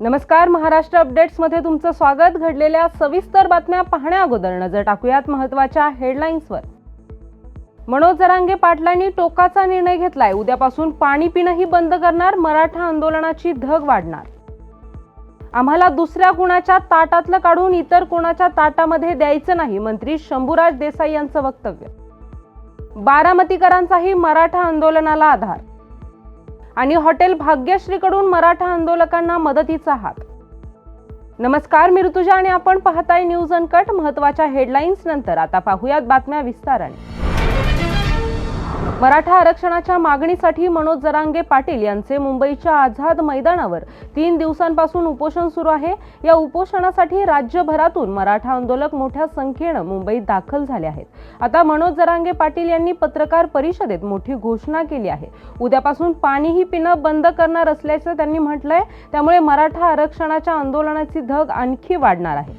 नमस्कार महाराष्ट्र अपडेट्समध्ये तुमचं स्वागत. घडलेल्या सविस्तर बातम्या पाहण्या अगोदर नजर टाकूयात महत्त्वाच्या हेडलाईन्सवर. मनोज जरांगे पाटलांनी टोकाचा निर्णय घेतलाय. उद्यापासून पाणी पिणंही बंद करणार मराठा आंदोलनाची धग वाढणार. आम्हाला दुसऱ्या कुणाच्या ताटातलं काढून इतर कुणाच्या ताटामध्ये द्यायचं नाही मंत्री शंभूराज देसाई यांचं वक्तव्य. बारामतीकरांचाही मराठा आंदोलनाला आधार आणि हॉटेल भाग्यश्रीकडून मराठा आंदोलकांना मदतीचा हात. नमस्कार मी ऋतुजा आणि आपण पाहताय न्यूज अनकट. महत्त्वाच्या हेडलाईन्स नंतर आता पाहूयात बातम्या विस्ताराने. मराठा आरक्षणाच्या मागणीसाठी मनोज जरांगे पाटील यांचे मुंबईच्या आझाद मैदानावर तीन दिवसांपासून उपोषण सुरू आहे. या उपोषणासाठी राज्यभरातून मराठा आंदोलक मोठ्या संख्येनं मुंबईत दाखल झाले आहेत. आता मनोज जरांगे पाटील यांनी पत्रकार परिषदेत मोठी घोषणा केली आहे. उद्यापासून पाणीही पिणं बंद करणार असल्याचं त्यांनी म्हटलंय. त्यामुळे मराठा आरक्षणाच्या आंदोलनाची धग आणखी वाढणार आहे.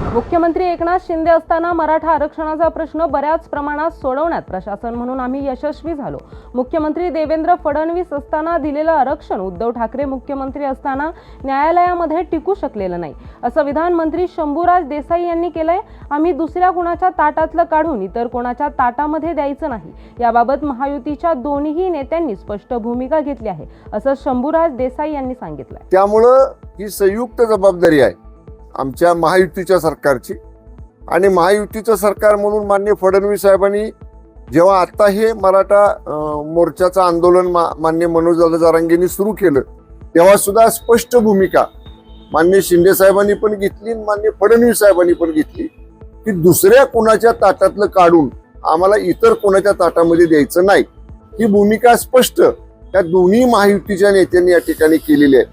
मुख्यमंत्री एकनाथ शिंदे असताना मराठा आरक्षणाचा प्रश्न बऱ्याच प्रमाणात सोडवण्यात प्रशासन म्हणून आम्ही यशस्वी झालो. मुख्यमंत्री देवेंद्र फडणवीस असताना दिलेलं आरक्षण उद्धव ठाकरे मुख्यमंत्री असताना न्यायालयामध्ये टिकू शकलेलं नाही. असं विधान मंत्री शंभूराज देसाई यांनी केलंय. आम्ही दुसऱ्या कुणाच्या ताटातलं काढून इतर कोणाच्या ताटामध्ये द्यायचं नाही. याबाबत महायुतीच्या दोन्ही नेत्यांनी स्पष्ट भूमिका घेतली आहे असं शंभूराज देसाई यांनी सांगितलं त्यामुळं ही संयुक्त जबाबदारी आहे. आमच्या महायुतीच्या सरकारची. आणि महायुतीचं सरकार म्हणून मान्य फडणवीस साहेबांनी जेव्हा आत्ता हे मराठा मोर्चाचं आंदोलन मा मान्य मनोज जरांगेंनी सुरू केलं तेव्हा सुद्धा स्पष्ट भूमिका मान्य शिंदे साहेबांनी पण घेतली आणि मान्य फडणवीस साहेबांनी पण घेतली की दुसऱ्या कोणाच्या ताटातलं काढून आम्हाला इतर कोणाच्या ताटामध्ये द्यायचं नाही. ही भूमिका स्पष्ट त्या दोन्ही महायुतीच्या नेत्यांनी या ठिकाणी केलेली आहे.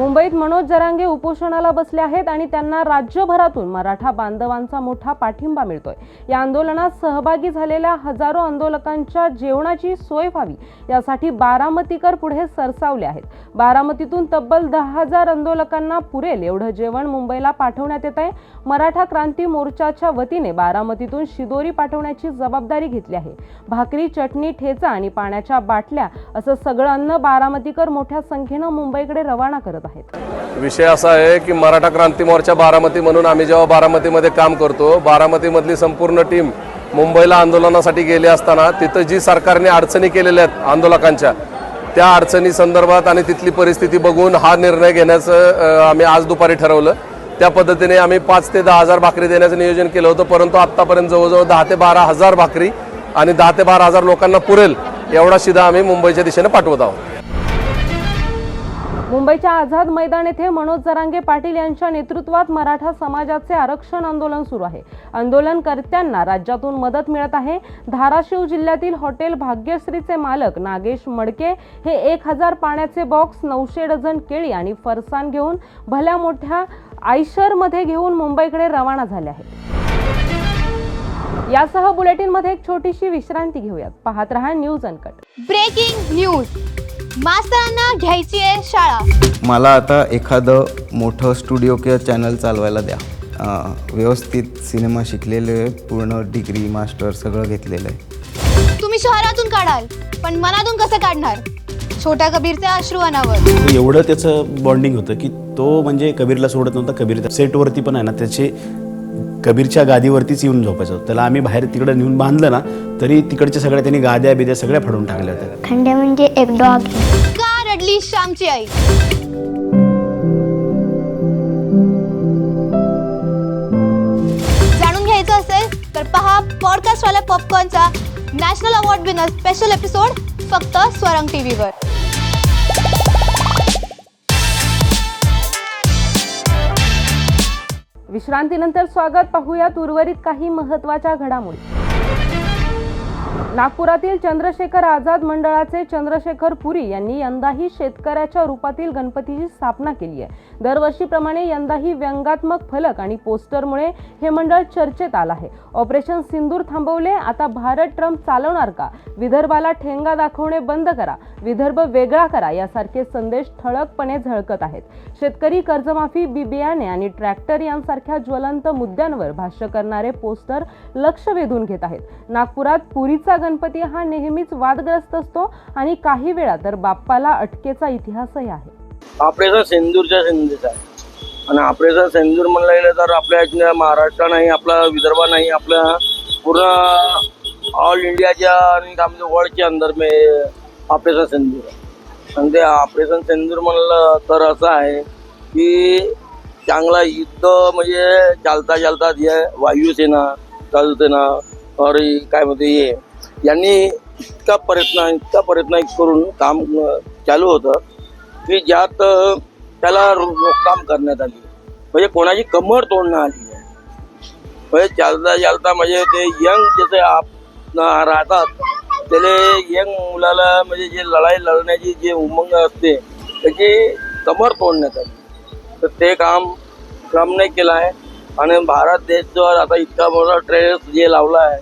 मुंबईत मनोज जरांगे उपोषणाला बसले आहेत आणि त्यांना राज्यभरातून मराठा बांधवांचा मोठा पाठिंबा मिळतोय. या आंदोलनात सहभागी झालेल्या हजारो आंदोलकांच्या जेवणाची सोय व्हावी यासाठी बारामतीकर पुढे सरसावले आहेत. बारामतीतून तब्बल दहा हजार आंदोलकांना पुरेल एवढं जेवण मुंबईला पाठवण्यात येत आहे मराठा क्रांती मोर्चाच्या वतीने बारामतीतून शिदोरी पाठवण्याची जबाबदारी घेतली आहे. भाकरी चटणी ठेचा आणि पाण्याच्या बाटल्या असं सगळं अन्न बारामतीकर मोठ्या संख्येनं मुंबईकडे रवाना करत आहेत. विषय असा आहे की मराठा क्रांती मोर्चा बारामती म्हणून आम्ही जेव्हा बारामतीमध्ये काम करतो बारामतीमधली संपूर्ण टीम मुंबईला आंदोलनासाठी गेली असताना तिथं जी सरकारने अडचणी केलेल्या आहेत आंदोलकांच्या त्या अडचणी संदर्भात आणि तिथली परिस्थिती बघून हा निर्णय घेण्याचं आम्ही आज दुपारी ठरवलं. त्या पद्धतीने आम्ही पाच ते दहा हजार भाकरी देण्याचं नियोजन केलं होतं परंतु आत्तापर्यंत जवळजवळ दहा ते बारा हजार भाकरी आणि दहा ते बारा हजार लोकांना पुरेल एवढा शिधा आम्ही मुंबईच्या दिशेने पाठवत आहोत. मुंबईच्या आझाद मैदान येथे मनोज जरांगे पाटील यांच्या नेतृत्वात मराठा समाजाचे आरक्षण आंदोलन सुरू आहे. आंदोलनकर्त्यांना राज्यातून मदत मिळत आहे. धाराशिव जिल्ह्यातील हॉटेल भाग्यश्रीचे मालक नागेश मडके हे एक हजार पाण्याचे बॉक्स नऊशे डझन केळी आणि फरसाण घेऊन भल्या मोठ्या आयशरमध्ये घेऊन मुंबईकडे रवाना झाले आहेत. यासह बुलेटिनमध्ये एक छोटीशी विश्रांती घेऊयात. पाहत रहा न्यूज अनकट. Breaking news. मास्तरांना घ्यायची आहे शाळा. मला आता एखादं मोठं स्टुडिओ किंवा चॅनल चालवायला द्या. अं, व्यवस्थित सिनेमा शिकलेले आहे, पूर्ण डिग्री मास्टर सगळं घेतलेलं आहे. तुम्ही शहरातून काढाल पण मनातून कसं काढणार? छोट्या कबीरचे अश्रू अनावर एवढं त्याचं बॉन्डिंग होतं की तो म्हणजे कबीरला सोडत नव्हता कबीर सेटवरती पण आहे ना त्याचे कबीरच्या गादीवरतीच येऊन झोपायचं. होतं त्याला आम्ही बाहेर तिकडं नेऊन बांधलं ना तरी तिकडच्या सगळ्या त्यांनी गाद्या बिद्या सगळ्या फाडून टाकल्या होत्या. खंड्या म्हणजे एक डॉग. का रडली श्यामची आई? जाणून घ्यायचं असेल तर पहा पॉडकास्ट वाल्या पॉपकॉर्नचा national award winner special episode फक्त स्वरंग टीव्हीवर विश्रांतीनंतर स्वागत. पाहूयात उर्वरित काही महत्त्वाच्या घडामोडी. नागपुरातील चंद्रशेखर आझाद मंडळाचे चंद्रशेखर पुरी यांनी यंदाही शेतकऱ्याच्या रूपातील गणपतीची स्थापना केली आहे. दरवर्षीप्रमाणे यंदाही व्यंगात्मक फलक आणि पोस्टरमुळे हे मंडळ चर्चेत आलं आहे. ऑपरेशन सिंदूर थांबवले आता भारत ट्रम्प चालवणार का? विदर्भाला ठेंगा दाखवणे बंद करा विदर्भ वेगळा करा यासारखे संदेश ठळकपणे झळकत आहेत. शेतकरी कर्जमाफी बी बियाणे आणि ट्रॅक्टर यांसारख्या ज्वलंत मुद्द्यांवर भाष्य करणारे पोस्टर लक्ष वेधून घेत आहेत. नागपुरात पुरीचा गणपती हा नेहमीच वादग्रस्त असतो आणि काही वेळा तर बाप्पाला अटकेचा इतिहासही आहे. ऑपरेशन सेंदूरच्या सिंधीचा आहे. आणि ऑपरेशन सेंदूर म्हणलं गेलं तर आपल्या महाराष्ट्र नाही आपला विदर्भ नाही आपल्या पूर्ण ऑल इंडियाच्या आणि काय वर्ल्डच्या अंदर मे ऑपरेशन सिंधूर आहे. आणि ते ऑपरेशन सेंदूर म्हणलं तर असं आहे की चांगला युद्ध म्हणजे चालता चालता हे वायुसेना स्थलसेना और काय म्हणते हे यांनी इतका प्रयत्न इतका प्रयत्न करून काम चालू होतं. की ज्यात त्याला रो- करण्यात आली. म्हणजे कोणाची कमर तोडणं आली आहे म्हणजे चालता चालता म्हणजे ते यंग जसे आप राहतात त्याला यंग मुलाला म्हणजे जे लढाई लढण्याची जे उमंग असते त्याची कमर तोडण्यात आली. तर ते काम ट्रम्पने केलं आहे. आणि भारत देशवर आता इतका मोठा ट्रेस जे लावला आहे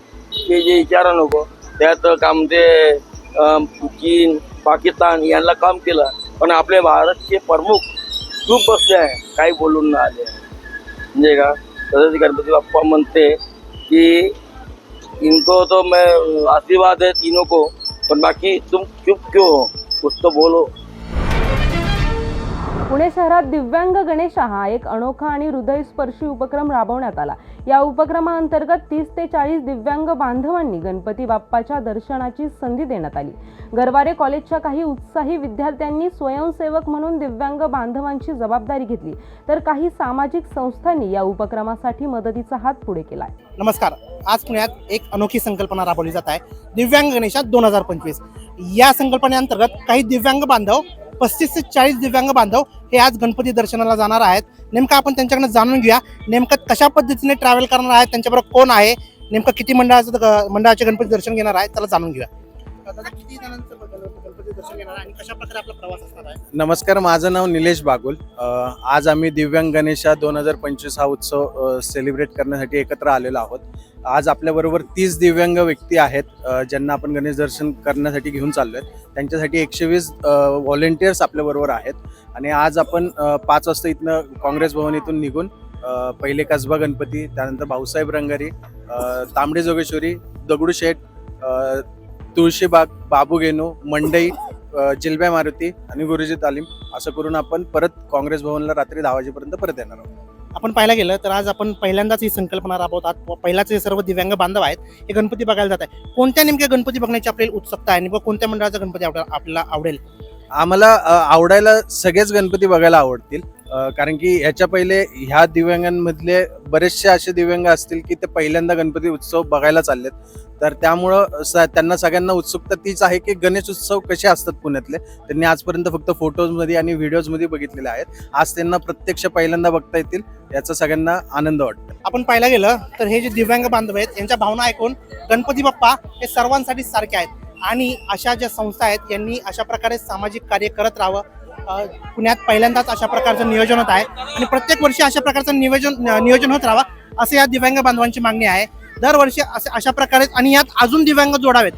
ते जे विचारा नको त्यात काम ते चीन पाकिस्तान यांना काम केलं. पण आपले भारतचे प्रमुख चूप बसले आहे. काही बोलून ना आले. म्हणजे का? तसंच गणपती बाप्पा म्हणते की इनको तो मैं आशीर्वाद है तीनों को पण बाकी तुम चुप क्यों हो? कुछ तो बोलो. पुणे शहरात दिव्यांग गणेश हा एक अनोखा आणि हृदयस्पर्शी उपक्रम राबवण्यात आला. या उपक्रमाअंतर्गत तीस ते चाळीस दिव्यांग बांधवांनी गणपती बाप्पाच्या दर्शनाची संधी देण्यात आली. गरवारे कॉलेजच्या काही उत्साही विद्यार्थ्यांनी स्वयंसेवक म्हणून दिव्यांग बांधवांची जबाबदारी घेतली. तर काही सामाजिक संस्थांनी या उपक्रमासाठी मदतीचा हात पुढे केलाय. नमस्कार. आज पुण्यात एक अनोखी संकल्पना राबवली जात आहे. दिव्यांग गणेशात दोन हजार पंचवीस. या संकल्पनेअंतर्गत काही दिव्यांग बांधव पस्तीस ते चाळीस दिव्यांग बांधव हे आज गणपती दर्शनाला जाणार आहेत. नेमकं आपण त्यांच्याकडनं जाणून घेऊया. नेमकं कशा पद्धतीने ट्रॅव्हल करणार आहेत त्यांच्याबरोबर कोण आहे नेमकं किती मंडळाचं मंडळाचे गणपती दर्शन घेणार आहे त्याला जाणून घेऊया. किती गणपती दर्शन घेणार आणि कशा प्रकारे आपला प्रवास असणार आहे? नमस्कार माझं नाव निलेश बागुल. आज आम्ही दिव्यांग गणेशा दोन हजार पंचवीस हा उत्सव सेलिब्रेट करण्यासाठी एकत्र आलेलो आहोत. आज आपल्याबरोबर तीस दिव्यांग व्यक्ती आहेत ज्यांना आपण गणेश दर्शन करण्यासाठी घेऊन चाललो आहेत त्यांच्यासाठी एकशे वीस व्हॉलेंटियर्स आपल्याबरोबर आहेत. आणि आज आपण पाच वाजता इथनं काँग्रेस भवन इथून निघून पहिले कसबा गणपती त्यानंतर भाऊसाहेब रंगारी तांबडे जोगेश्वरी दगडूशेठ तुळशीबाग बाबूगेनू मंडई जिल्ब्या मारुती आणि गुरुजी तालीम असं करून आपण परत काँग्रेस भवनला रात्री दहा वाजेपर्यंत परत येणार आहोत. आपण पाहायला गेलं तर आज आपण पहिल्यांदाच ही संकल्पना राबवतात व पहिलाच हे सर्व दिव्यांग बांधव आहेत हे गणपती बघायला जात आहे कोणत्या नेमक्या गणपती बघण्याची आपल्याला उत्सुकता आहे नेमकं कोणत्या मंडळाचा गणपती आवडेल आपल्याला आवडेल? आम्हाला आवडायला सगळेच गणपती बघायला आवडतील. कारण की ह्याच्या पहिले ह्या दिव्यांगांमधले बरेचसे असे दिव्यांग असतील की ते पहिल्यांदा गणपती उत्सव बघायला चाललेत. तर त्यामुळं स त्यांना सगळ्यांना उत्सुकता तीच आहे की गणेश उत्सव कसे असतात पुण्यातले. त्यांनी आजपर्यंत फक्त फोटोजमध्ये आणि व्हिडिओजमध्ये बघितलेले आहेत. आज त्यांना प्रत्यक्ष पहिल्यांदा बघता येतील याचा सगळ्यांना आनंद वाटतो. आपण पाहायला गेलं तर हे जे दिव्यांग बांधव आहेत यांच्या भावना ऐकून गणपती बाप्पा हे सर्वांसाठी सारखे आहेत. आणि अशा ज्या संस्था आहेत यांनी अशा प्रकारे सामाजिक कार्य करत राहावं. पुण्यात पहिल्यांदाच अशा प्रकारचं नियोजन होत आहे. आणि प्रत्येक वर्षी अशा प्रकारचं नियोजन नियोजन होत राहावं असं या दिव्यांग बांधवांची मागणी आहे. दरवर्षी असे अशा प्रकारे आणि यात अजून दिव्यांग जोडावेत.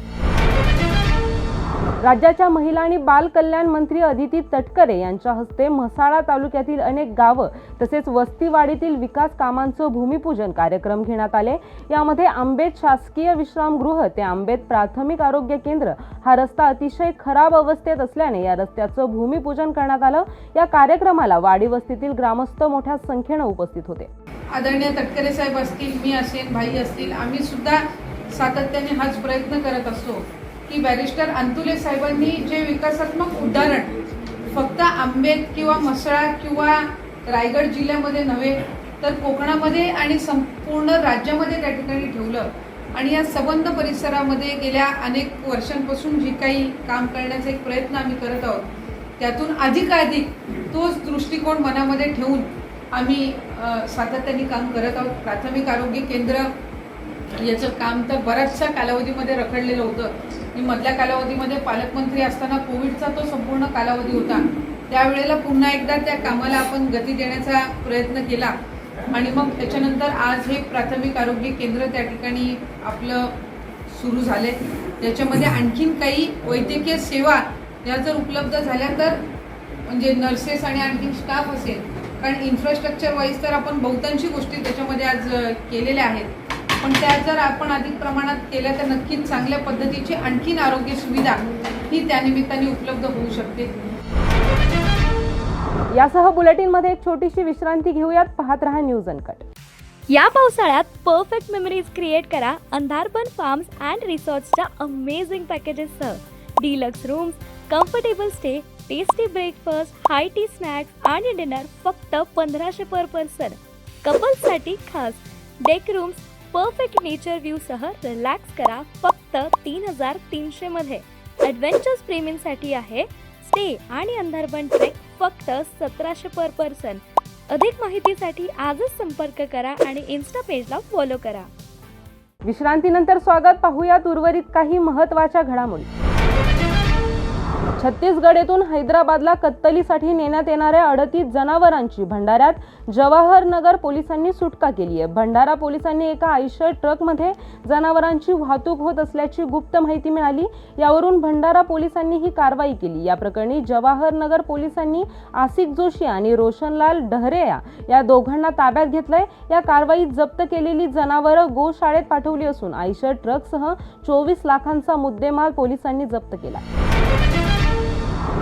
राज्याच्या महिला आणि बाल कल्याण मंत्री अदिती तटकरे यांच्या हस्ते म्हसाळा तालुक्यातील अनेक गावं तसेच वस्तीवाडीतील विकास कामांचं भूमिपूजन कार्यक्रम घेण्यात आले. यामध्ये आंबेत शासकीय विश्रामगृह ते आंबेत प्राथमिक आरोग्य केंद्र हा रस्ता अतिशय खराब अवस्थेत असल्याने या रस्त्याचं भूमिपूजन करण्यात आलं. या कार्यक्रमाला वाडी वस्तीतील ग्रामस्थ मोठ्या संख्येनं उपस्थित होते. आदरणीय तटकरे साहेब असतील मी असेल भाई असतील आम्ही सुद्धा सातत्याने हाच प्रयत्न करत असतो की बॅरिस्टर अंतुले साहेबांनी जे विकासात्मक उदाहरण फक्त आंबेत किंवा मसळा किंवा रायगड जिल्ह्यामध्ये नव्हे तर कोकणामध्ये आणि संपूर्ण राज्यामध्ये त्या ठिकाणी ठेवलं. आणि या सबंध परिसरामध्ये गेल्या अनेक वर्षांपासून जी काही काम करण्याचा एक प्रयत्न आम्ही करत आहोत त्यातून अधिकाधिक तोच दृष्टिकोन मनामध्ये ठेवून आम्ही सातत्याने काम करत आहोत. प्राथमिक आरोग्य केंद्र याचं काम तर बऱ्याचशा कालावधीमध्ये रखडलेलं होतं. मी मधल्या कालावधीमध्ये पालकमंत्री असताना कोविडचा तो संपूर्ण कालावधी होता. त्यावेळेला पुन्हा एकदा त्या कामाला आपण गती देण्याचा प्रयत्न केला. आणि मग त्याच्यानंतर आज हे प्राथमिक आरोग्य केंद्र त्या ठिकाणी आपलं सुरू झाले त्याच्यामध्ये आणखीन काही वैद्यकीय सेवा या जर उपलब्ध झाल्या तर म्हणजे नर्सेस आणि आणखी स्टाफ असेल कारण इन्फ्रास्ट्रक्चर वाईज तर आपण बहुतांशी गोष्टी त्याच्यामध्ये आज केलेल्या आहेत. पण त्या जर आपण अधिक प्रमाणात केल्या तर नक्कीच चांगल्या पद्धतीची आणखीन आरोग्य सुविधा ही त्यानिमित्ताने उपलब्ध होऊ शकते. यासह बुलेटिनमध्ये एक छोटीशी विश्रांती घेऊयात. पाहत रहा न्यूज अनकट या पावसाळ्यात परफेक्ट मेमरीज क्रिएट करा अंधारबन फार्म्स अँड रिसॉर्ट्सच्या amazing पॅकेजेससह deluxe rooms comfortable stay tasty breakfast high tea snacks आणि डिनर फक्त पंधराशे पर पर्सन कपल्ससाठी खास. डेक रूम्स परफेक्ट नेचर व्ह्यूसह रिलॅक्स करा फक्त तीन हजार तीनशेमध्ये ॲडव्हेंचर्स प्रेमींसाठी आहे. स्टे आणि अंधारबन ट्रेक फक्त सतराशे पर पर्सन अधिक माहितीसाठी आजच संपर्क करा आणि इन्स्टा पेजला फॉलो करा. विश्रांतीनंतर स्वागत. पाहूयात उर्वरित काही महत्त्वाच्या घडामोडी. छत्तीसगड येथून हैदराबादला कत्तलीसाठी नेण्यात येणाऱ्या अडतीस जनावरांची भंडाऱ्यात जवाहरनगर पोलिसांनी सुटका केली आहे. भंडारा पोलिसांनी एका आयशर ट्रकमध्ये जनावरांची वाहतूक होत असल्याची गुप्त माहिती मिळाली. यावरून भंडारा पोलिसांनी ही कारवाई केली. या प्रकरणी जवाहरनगर पोलिसांनी आसिक जोशी आणि रोशनलाल डहरेया या दोघांना ताब्यात घेतलंय. या कारवाईत जप्त केलेली जनावरं गोशाळेत पाठवली असून आयशर ट्रकसह चोवीस लाखांचा मुद्देमाल पोलिसांनी जप्त केला.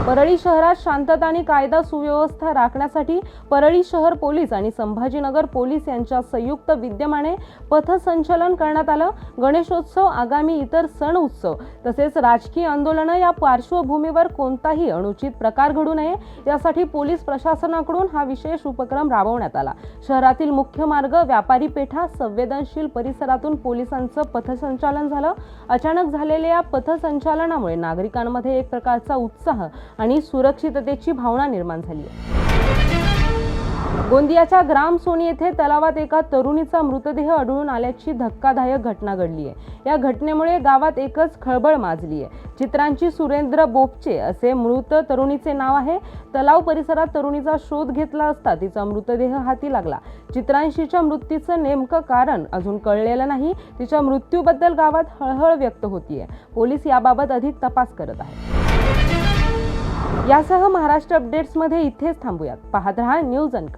परळी शहरात शांतता आणि कायदा सुव्यवस्था राखण्यासाठी परळी शहर पोलीस आणि संभाजीनगर पोलीस यांच्या संयुक्त विद्यमाने पथसंचलन करण्यात आलं. गणेशोत्सव आगामी इतर सण उत्सव तसेच राजकीय आंदोलनं या पार्श्वभूमीवर कोणताही अनुचित प्रकार घडू नये यासाठी पोलीस प्रशासनाकडून हा विशेष उपक्रम राबवण्यात आला. शहरातील मुख्य मार्ग व्यापारी पेठा संवेदनशील परिसरातून पोलिसांचं पथसंचालन झालं. अचानक झालेल्या या पथसंचालनामुळे नागरिकांमध्ये एक प्रकारचा उत्साह आणि सुरक्षिततेची भावना निर्माण झाली आहे. गोंदियाच्या ग्राम सोनी येथे तलावात एका तरुणीचा मृतदेह आढळून आल्याची धक्कादायक घटना घडली आहे. या घटनेमुळे गावात एकच खळबळ माजली आहे. चित्रांची सुरेंद्र बोपचे असे मृत तरुणीचे नाव आहे. तलाव परिसरात तरुणीचा शोध घेतला असता तिचा मृतदेह हाती लागला. चित्रांशीच्या मृत्यूचं नेमकं कारण अजून कळलेलं नाही. तिच्या मृत्यूबद्दल गावात हळहळ व्यक्त होतीये. पोलीस याबाबत अधिक तपास करत आहेत. यासह महाराष्ट्र अपडेट्समध्ये इथेच थांबूयात. पाहत रहा न्यूज अनक